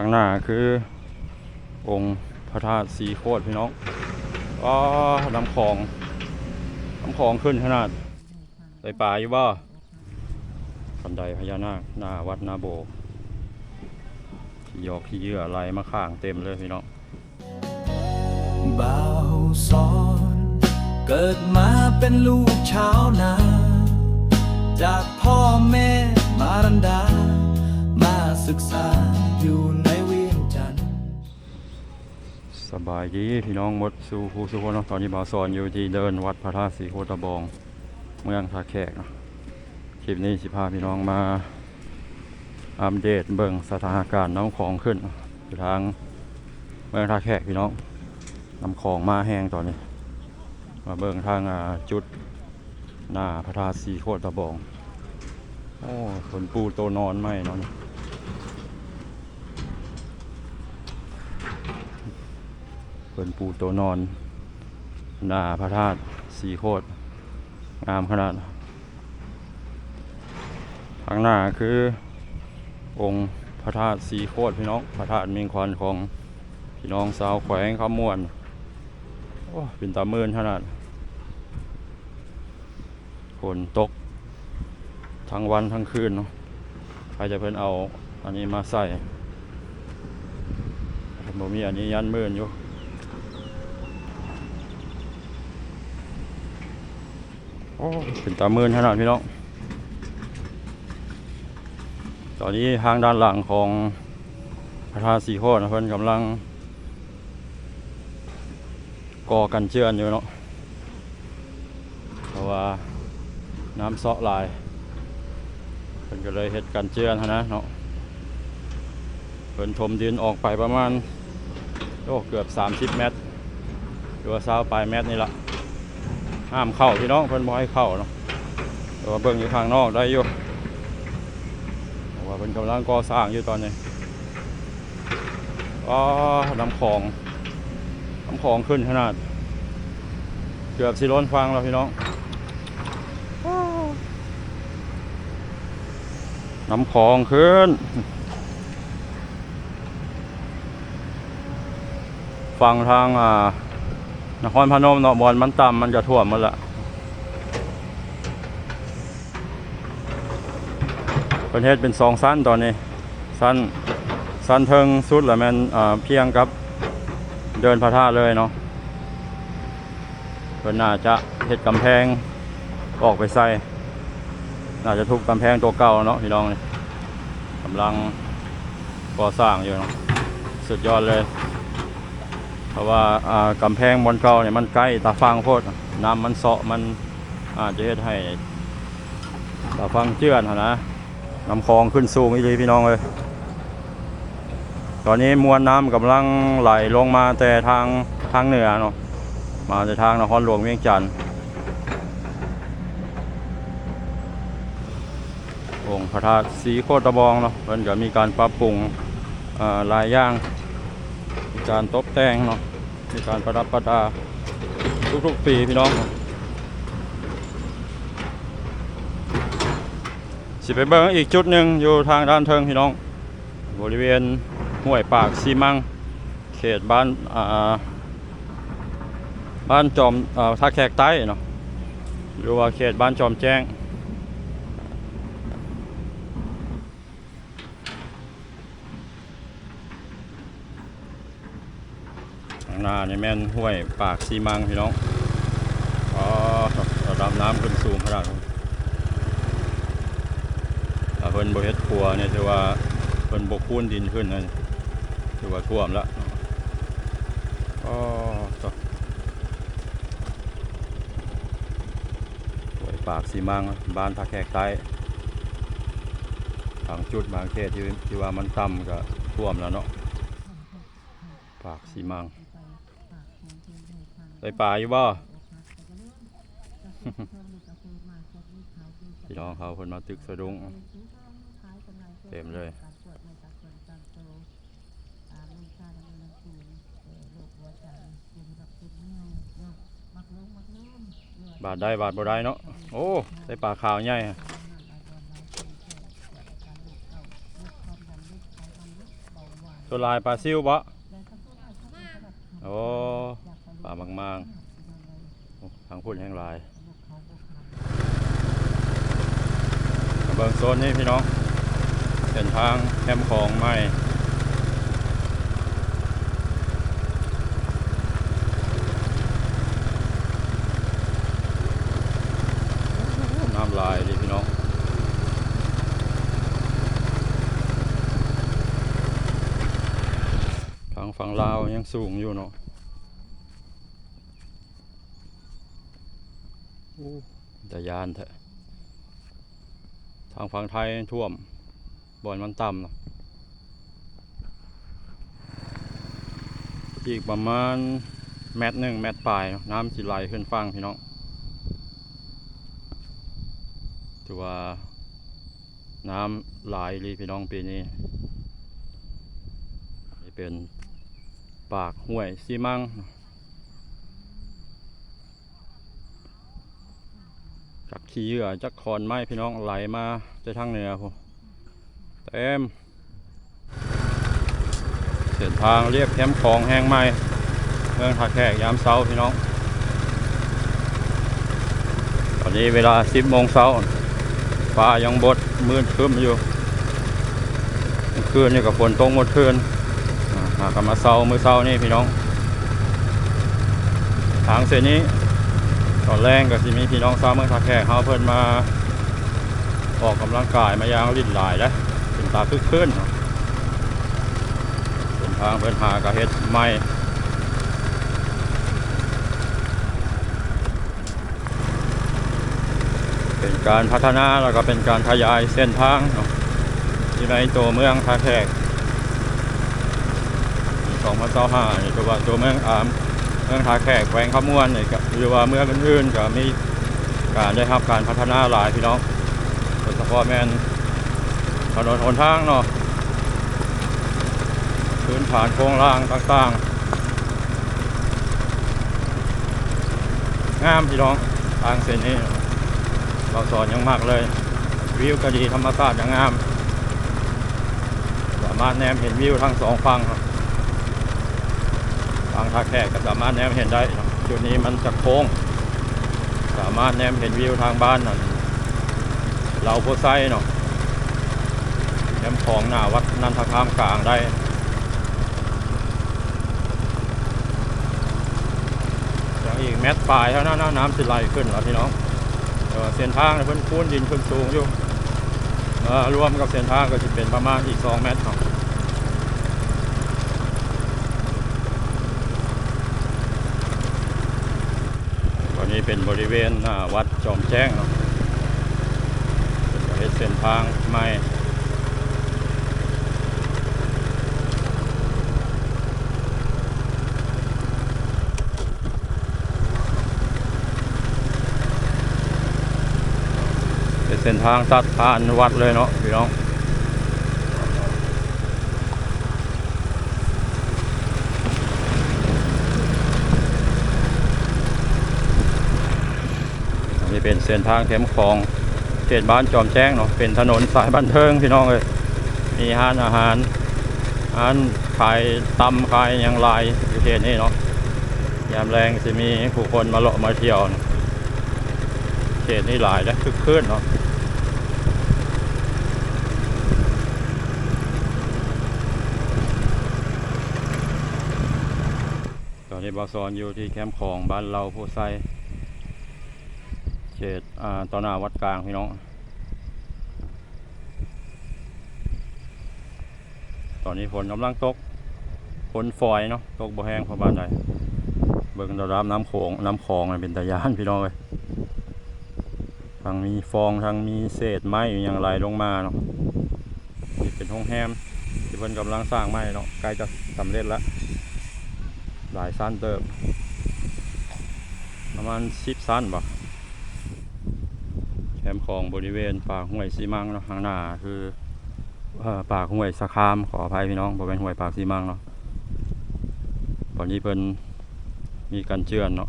างหน้าคือ องค์พระธาตุสีโคตรพี่น้องอ๋อน้ำคลองน้ำคลองขึ้นขนาดไปป่าอยู่บ่บันไดพญานาคหน้าวัดนาโบที่ยอกที่เยื่ออะไหลมาข้างเต็มเลยพี่น้องบ่าวสอนเกิดมาเป็นลูกชาวนา จากพ่อแม่มารันดา มาศึกษาอยู่ใน สบายดีพี่น้องมดสู่ผู้สุคนเนาะตอนนี้บาวสอนอยู่ที่เดินวัดพระธาตุสีโคตรบอง เมืองท่าแขกเนาะคลิปนี้สิพาพี่น้องมาอัปเดตเบิ่งสถานการณ์น้ำของขึ้นอยู่ทางเมืองท่าแขกพี่น้องน้ำของมาแห้งตอนนี้ มาเบิ่งทางจุดหน้าพระธาตุสีโคตรบองโอ้ฝนปูโตนอนไหมเนาะ เปินปูตัวนอนหน้าพระธาตุสีโคตรงามขนาดทางหน้าคือองค์พระธาตุสีโคตรพี่น้องพระธาตุมียงคอนของพี่น้องสาวแขวงขามวนโอ้เป็นตาเมินขนาดฝนตก ทั้งวันทั้งคืนเนาะใครจะเพิ่นเอาอันนี้มาใส่ผมมีอันนี้ยันเมินอยู่ โอ้เป็นตามื่นขนาดพี่น้องตอนนี้ทางด้านหลังของพระธาตุสีโคตรนะเพิ่อนกำลังก่อกันเจือนอยู่เนาะเพราะว่าน้ำเซาะหลายเพิ่นก็เลยเฮ็ดกันเจือนนะเนาะเพิ่นถมดินออกไปประมาณโอ้เกือบ 30 เมตรหรือว่าซาปลายเมตรนี่ละ ห้ามเข้าพี่น้องเพิ่นบ่ให้เข้าเนาะแต่ว่าเบิ่งอยู่ข้างนอกได้อยู่เพราะว่าเพิ่นกำลังก่อสร้างอยู่ตอนนี้อ๋อน้ำคลองน้ำคลองขึ้นขนาด เกือบสิล้นฟังแล้วพี่น้องน้ำคลองขึ้นฟังทางอ่า นครพนมเนาะบอลมันต่ำมันจะท่วมหมดละประเทศเป็นสองสั้นตอนนี้ สั้นสั้นเทิงสุดแหละแมนเพียงกับเดินพระธาตุเลยเนาะเพิ่นน่าจะเฮ็ดกำแพงออกไปใส่ น่าจะทุบกำแพงตัวเก่าเนาะพี่น้องกำลังก่อสร้างอยู่เนาะสุดยอดเลย เพราะว่าอ่ากำแพงบนเก่าเนี่ยมันใกล้ตาฟังโพดน้ำมันเสาะมันอาจจะเฮ็ดให้ตาฟังเจือนนะน้ำคลองขึ้นสูงอีหลีพี่น้องเลยตอนนี้มวลน้ำกำลังไหลลงมาแต่ทางทางเหนือเนาะมาแต่ทางนครหลวงเวียงจันทร์องค์พระธาตุสีโคตรบองเนาะเพิ่นก็มีการปรับปรุงหลายอย่าง มีการตบแต่งเนาะมีการประดับประดา ทุกๆปีพี่น้องสิไปเบิ่งอีกจุดหนึ่งอยู่ทางด้านเทิงพี่น้อง บริเวณห้วยปากซีมัง เขตบ้านอ่าบ้านจอมอท่าแขกใต้เนาะหรือว่าเขตบ้านจอมแจ้ง ข้าง หน้านี่แม่นห้วยปากซีมังพี่น้องอ๋อระดับน้ำขึ้นสูงขนาดนั้นถ้าเพิ่นบ่เฮ็ดครัวเนี่ยถือว่าเพิ่นบ่คูนดินขึ้นนะถือว่าท่วมแล้วอ๋อต่อห้วยปากซีมังบ้านท่าแขกใต้บางจุดบางเขตที่ที่ว่ามันต่ำก็ท่วมแล้วเนาะปากซีมัง ไปป่าอยู่บ่พี่น้องเขาคนมาตึกสะดุ้งเต็มเลยบาทได้บาทบ่ได้เนาะโอ้ได้ปลาขาวใหญ่อะตัวลายปลาซิวบ่โอ้ ปลาบางมางๆทางพุ่นแห้งลายเบิงโซนนี้พี่น้องเส้นทางแคมของใหม่น้ำลายดิพี่น้องทางฝั่งลาวยังสูงอยู่เนาะ แต่ยานเถอะ ทางฝั่งไทยท่วม บ่อนมันต่ำนะอีกประมาณแมตรหนึ่งแมตรปลาย น้ำสิไหลขึ้นฟังพี่น้องถือว่า น้ำหลายรีพี่น้องปีนี้นี่เป็นปากห้วยซีมัง จากขี้เหยื่อจากคอนไม้พี่น้องไหลมาจะทางเหนือพอเต็มเส้นทางเรียบแคมป์ของแห้งไม้เมืองท่าแขกยามเช้าพี่น้อง ตอนนี้เวลา10โมงเช้าฟ้ายังบดมืดครึ้มอยู่คืนนี่กับฝนตกหมดคืนอ่าหากมาเซามือเซานี่พี่น้อง ทางเส้นนี้ ตอนแรกก็สิมีพี่น้องสาวเมืองท่าแขกเขาเพิ่นมาออกกำลังกายมายางลิ้นหลายแล้วเป็นตาคึกคืนเนเป็นทางเพิ่นหากระเฮ็ดใหม่เป็นการพัฒนาแล้วก็เป็นการขยายเส้นทางเนาะที่ในตัวเมืองท่าแขกสองพันเก้าห้านี่ตัวว่าตัวเมืองอาม เมืองท่าแขกแขวงขมวนนี่ก็หรือว่าเมืองอื่นๆก็มีการได้รับการพัฒนาหลายพี่น้องโดยเฉพาะแม่นถนนหนทางเนาะพื้นฐานโครงล่างต่างๆ งามพี่น้องทางเส้นนี้เราสอนยังมากเลย วิวก็ดีธรรมชาติย่างงาม สามารถแนมเห็นวิวทั้งสองฝั่งครับ ทางท่าแขกก็สามารถแนมเห็นได้จุดนี้มันจะโค้ง สามารถแนมเห็นวิวทางบ้านนั่นเราโพไซเนาะแนมของหน้าวัดนันทคามกลางได้อย่างอีกแมตปลายเท่านั้นนะน้ำสิไหลขึ้นแล้วพี่น้องเส้นทางเพิ่นคูนดินขึ้นสูงอยู่รวมกับเส้นทางก็จะเป็นประมาณอีก 2 เมตรเนาะ ตอ นี้เป็นบริเวณหน้าวัดจอมแจ้งเนาะเป็นเส้นทางใหม่เป็นเส้นทางตัดผ่านวัดเลยเนาะพี่น้อง เป็นเส้นทางเข้มของเขตบ้านจอมแจ้งเนาะเป็นถนนสายบันเทิงพี่น้องเลยมีร้านอาหารร้านขายตำขายหยังหลายอยู่เขตนี้เนาะยามแรงจะมีผู้คนมาเลาะมาเที่ยวเนาะเขตนี้หลายและคึกคืนเนาะตอนนี้บอสอนอยู่ที่แคมป์ของบ้านเราผู้ไซ เขตอ่าตอนหน้าวัดกลางพี่น้อง ตอนนี้ฝนกำลังตก ฝนฝอยเนาะ ตกบ่แห้งพราะบ้านใดเบิ่งระดับน้ำโขงน้ำคลองเป็นตะยานพี่น้องเลยทางมีฟองทางมีเศษไม้อย่างไรลงมาเนาะนี่เป็นห้องแฮมที่เพิ่นกำลังสร้างไม้เนาะใกล้จะสำเร็จแล้วหลายสั้นเติบประมาณสิบสั้นบ่ แคมของบริเวณปากห้วยซีมังเนาะข้างหน้าคือเอ่อปากห้วยสะคามขออภัยพี่น้องบ่เป็นห้วยปากซีมังเนาะตอนนี้เพิ่นมีการเจือนเนาะ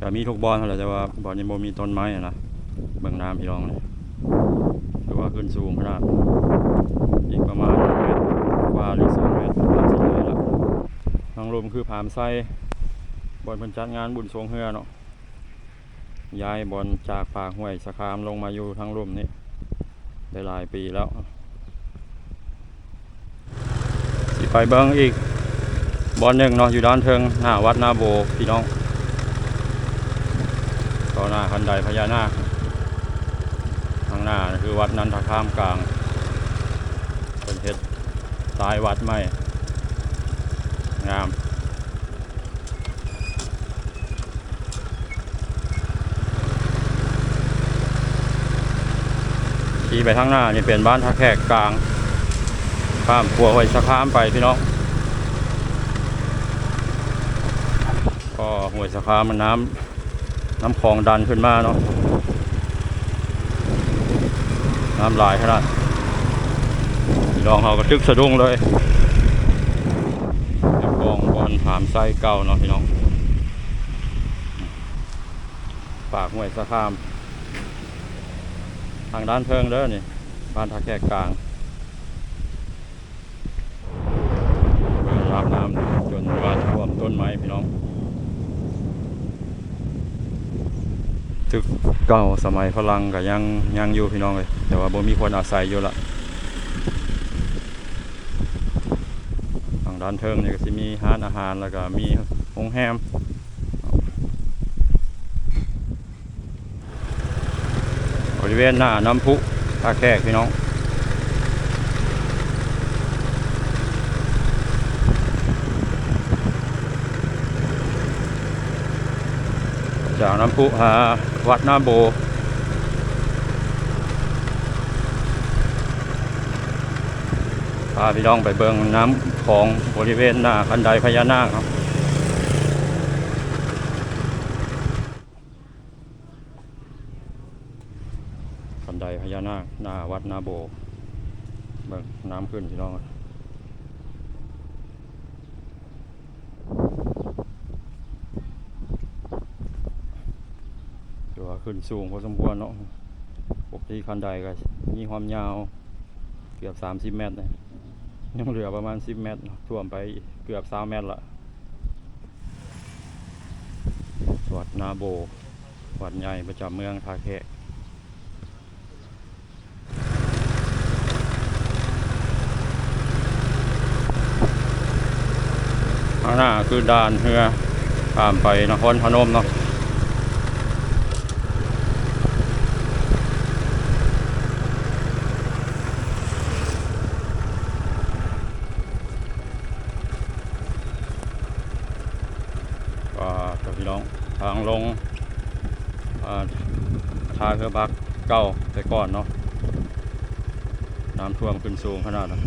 ก็มีทุกบอนนั่นแหละแต่ว่าบอนนี้บ่มีต้นไม้นะเบิ่งน้ำพี่น้องเลยถือว่าขึ้นสูงขนาดอีกประมาณเมตรกว่าหรือสองเมตรน้ำสิางลมคือผามไส้บอลเพิ่นจัดงานบุญทรงเฮือเนาะ ย้ายบอลจากปากห้วยสะคามลงมาอยู่ทางลมนี่ได้หลายปีแล้วสิไปเบิ้งอีกบอลหนึ่งเนาะอยู่ด้านเทิงหน้าวัดหน้าโบพี่น้องต่อหน้าคันไดพญานาคข้างหน้าคือวัดนันทคามกลางเป็นเฮ็ดตายวัดไม่งาม ไปทางหน้านี่เป็นบ้านท่าแขกกลางข้ามขัวไว้สะข้ามไปพี่น้องก็ห้วยสะข้ามมันน้ำน้ำคลองดันขึ้นมาเนาะน้ำลายขนาดพี่น้องเขาก็ตึกสะดุ้งเลยกองบอลถามไส้เก่าเนาะพี่น้อง ปากห้วยสะขาม ทางด้านเพิงเด้อนี่บ้านทักแกกกลางรับน้ำจนว่าท่วมต้นไม้พี่น้องตึกเก่าสมัยฝรั่งก็ยังยังอยู่พี่น้องเลยแต่ว่าบ่มีคนอาศัยอยู่ละทางด้านเทิงนี่ก็จะมีร้านอาหารแล้วก็มีโรงแรม บริเวณหน้าน้ำพุท่าแขกพี่น้องจากน้ำพุหาวัดหน้าโบพาพี่น้องไปเบิงน้ำของบริเวณหน้าคันไดพญานาคครับคันไดพ ญานาคหน้าวัดนาโบเบิงน้ำขึ้นพี่น้องครัวขึ้นสูงพอสมควรเนาะปกติคันไดก็มีความยาวเกือบ 30 เมตรเลยยังเหลือประมาณ 10 เมตรท่วมไปเกือบ3เมตรละวัดนาโบ วัดใหญ่ประจำเมืองทาแคะข้างหน้า คือด่านเรือข้ามไปนครพนมเนาะก็พี่น้องทางลงอ่าทางเรือบักเก่าแต่ก่อนเนาะน้ำท่วมขึ้นสูงขนาดนั้น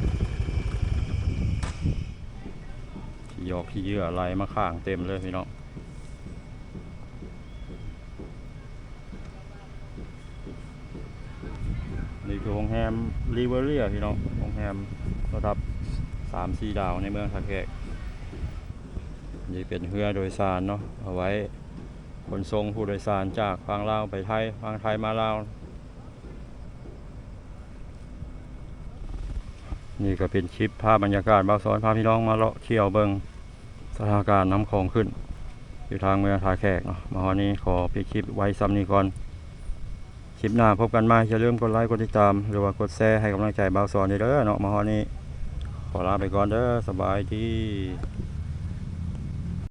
ที่ยอกที่เยื่อไหลมาข้างเต็มเลยพี่น้องนี่คือโรงแรมรีเวอรี่พี่น้องโรงแรมระดับสามสี่ดาวในเมืองทาแขกนี่เป็นเรือโดยสารเนาะเอาไว้ขนส่งผู้โดยสารจากฝั่งลาวไปไทยฝั่งไทยมาลาวนี่ก็เป็นคลิปภาพบรรยากาศบ่าวสอนพาพี่น้องมาเลาะเที่ยวเบิง สถานการณ์น้ำคลองขึ้น อยู่ทางเมืองทาแขกเนาะมาวันนี้ขอปิดคลิปไว้ซ้ำนี้ก่อนคลิปหน้าพบกันใหม่อย่าลืมกดไลค์กดติดตาม หรือว่ากดแชร์ให้กำลังใจบ่าวสอนเด้อเนาะมาวันนี้ขอลาไปก่อนเด้อสบายดี